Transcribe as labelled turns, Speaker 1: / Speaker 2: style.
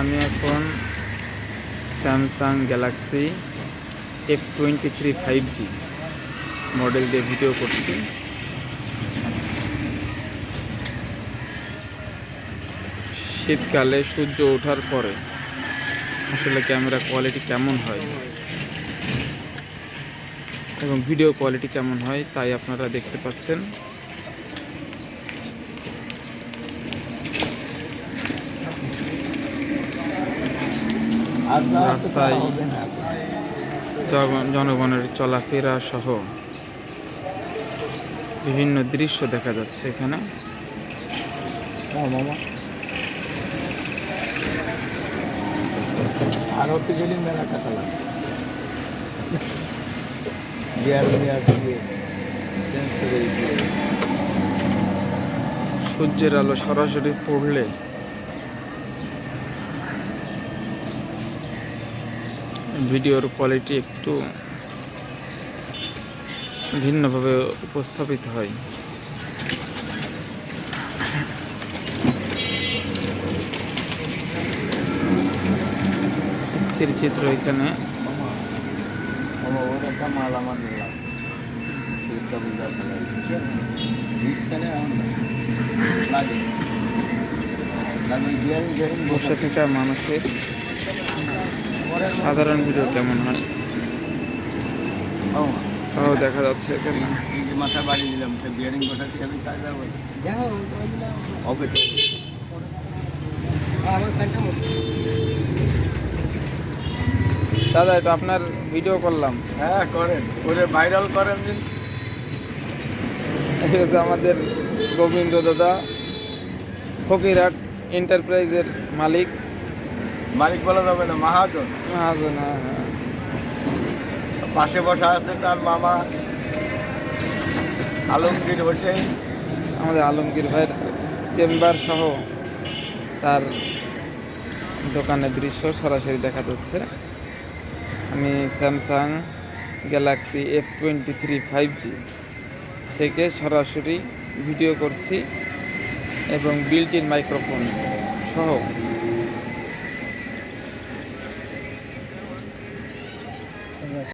Speaker 1: আমি এখন Samsung Galaxy F twenty three five G model দিয়ে ভিডিও করছি। শীতকালে সূর্য ওঠার পরে আসলে ক্যামেরা কোয়ালিটি কেমন হয় এবং ভিডিও কোয়ালিটি কেমন হয় তাই আপনারা দেখতে পাচ্ছেন। রাস্তায় জনগণের চলাফেরা সহ বিভিন্ন দৃশ্য দেখা যাচ্ছে এখানে।
Speaker 2: দিয়ে
Speaker 1: সূর্যের আলো সরাসরি পড়লে ভিডিওর কোয়ালিটি একটু ভিন্নভাবে উপস্থাপিত হয়। স্থির চিত্র এখানে। বসে থাকা মানুষের সাধারণ ভিডিও কেমন হয়। তাও দেখা যাচ্ছে এখানে।
Speaker 2: মাথা বাড়ি দিলাম সে বিয়ারিং বসাতে আমি কাজ যাব হবে
Speaker 1: দাদা এটা আপনার ভিডিও করলাম।
Speaker 2: হ্যাঁ করেন। করে ভাইরাল করেন দিন
Speaker 1: ঠিক আছে আমাদের গোবিন্দ দাদা ফকিরহাট এন্টারপ্রাইজের মালিক।
Speaker 2: মালিক বলা যাবে না মহাজন।
Speaker 1: মহাজন হ্যাঁ, হ্যাঁ।
Speaker 2: পাশে বসা আছে তার মামা আলমগীর হোসেন।
Speaker 1: আমাদের আলমগীর ভাইয়ের চেম্বার সহ তার দোকানের দৃশ্য সরাসরি দেখা যাচ্ছে। আমি Samsung Galaxy F twenty three five G থেকে সরাসরি ভিডিও করছি এবং বিল্ট ইন মাইক্রোফোন সহ